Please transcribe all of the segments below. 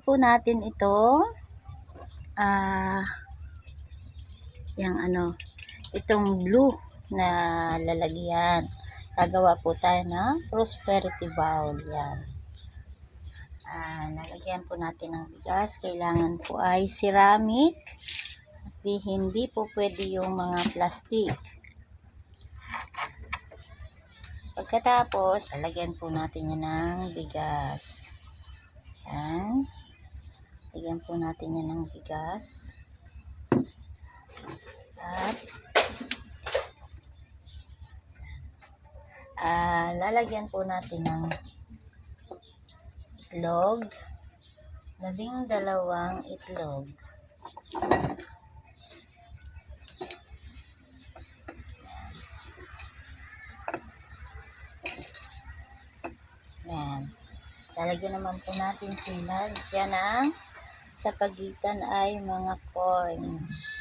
po natin ito. Ah, yung ano, itong blue na lalagyan. Gagawa po tayo ng prosperity bowl. Yan. Ah, nalagyan po natin ng bigas. Kailangan po ay ceramic. At di, hindi po pwede yung mga plastic. Pagkatapos, lalagyan po natin yan ng bigas. Yan. Lagyan po natin yan ng bigas. At ah, lalagyan po natin ng itlog. Labing dalawang itlog. Yan. Lalagyan naman po natin sila. Siya ng sa pagitan ay mga coins.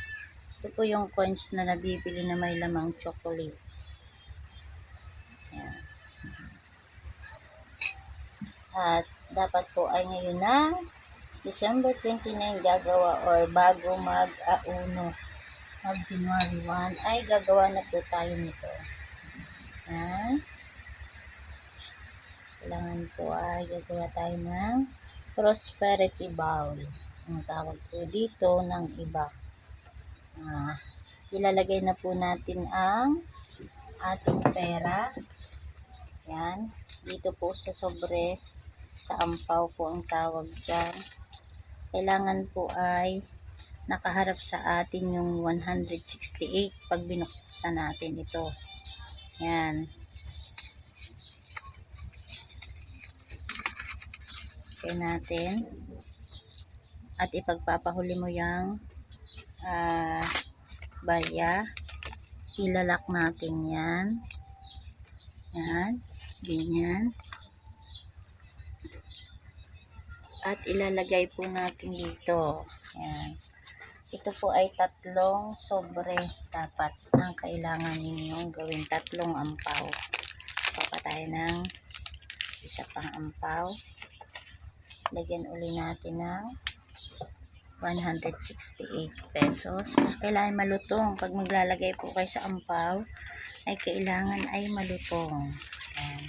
Ito po yung coins na nabibili na may lamang chocolate. Yan. At dapat po ay ngayon na December 29 gagawa or bago mag-auno mag January 1 ay gagawa na po tayo nito. Yan. Kailangan po ay gagawa tayo ng prosperity bowl. Ang tawag po dito ng iba. Ah, ilalagay na po natin ang ating pera. Yan. Dito po sa sobre, sa ampaw po ang tawag dyan. Kailangan po ay nakaharap sa atin yung 168 pag binuksan natin ito. Yan. Okay natin. At ipagpapahuli mo yung ah, balya. Ilalak natin yan. Yan. Ganyan. At ilalagay po natin dito. Yan. Ito po ay tatlong sobre dapat ang kailangan ninyong gawin. Tatlong ampaw. Papa tayo ng isa pang ampaw. Lagyan uli natin ng 168 pesos. Kailangan malutong. Pag maglalagay po kayo sa ampaw, ay kailangan ay malutong. Ayan.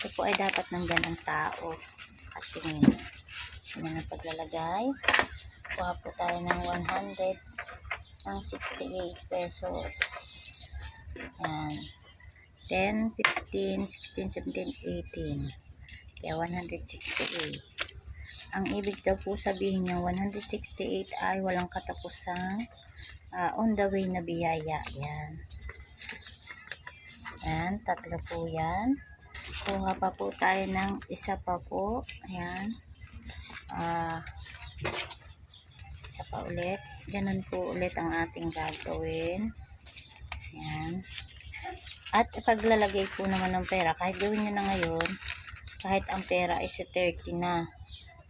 Ito po ay dapat ng ganang tao. At tingin. Yan ang paglalagay. Kuha po tayo ng 100 ng 68 pesos. Yan. 10, 15, 16, 17, 18. Kaya 168. Ang ibig daw po sabihin niya 168 ay walang katapusang ah, on the way na biyaya. Yan. Yan, tatlo po yan. Kuha pa po tayo ng isa pa po. Ayan. Ah, isa pa ulit. Ganun po ulit ang ating gagawin. Ayan. At paglalagay po naman ng pera, kahit gawin nyo na ngayon, kahit ang pera sa 30 na,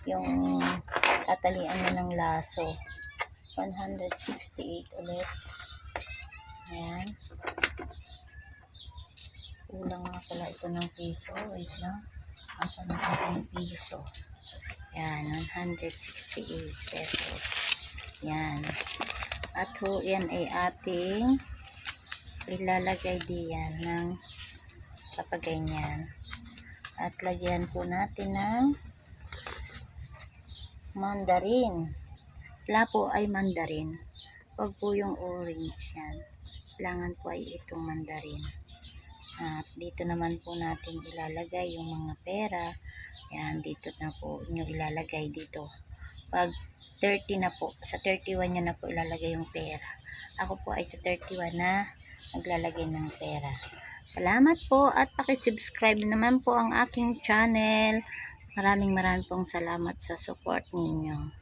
yung tatalian mo ng laso. 168 ulit. Ayan. Kulang nga pala ito ng piso. Wait lang. Asa na ating piso? Yan, 168 pesos. Yan. At ho, yan ay ating ilalagay diyan ng kapag ganyan. At lagyan po natin ng mandarin. Wala po ay mandarin. Huwag po yung orange yan. Kailangan po ay itong mandarin. At dito naman po natin ilalagay yung mga pera. Yan, dito na po nyo ilalagay dito. Pag 30 na po, sa 31 nyo na po ilalagay yung pera. Ako po ay sa 31 na naglalagay ng pera. Salamat po at pakisubscribe naman po ang aking channel. Maraming maraming pong salamat sa support ninyo.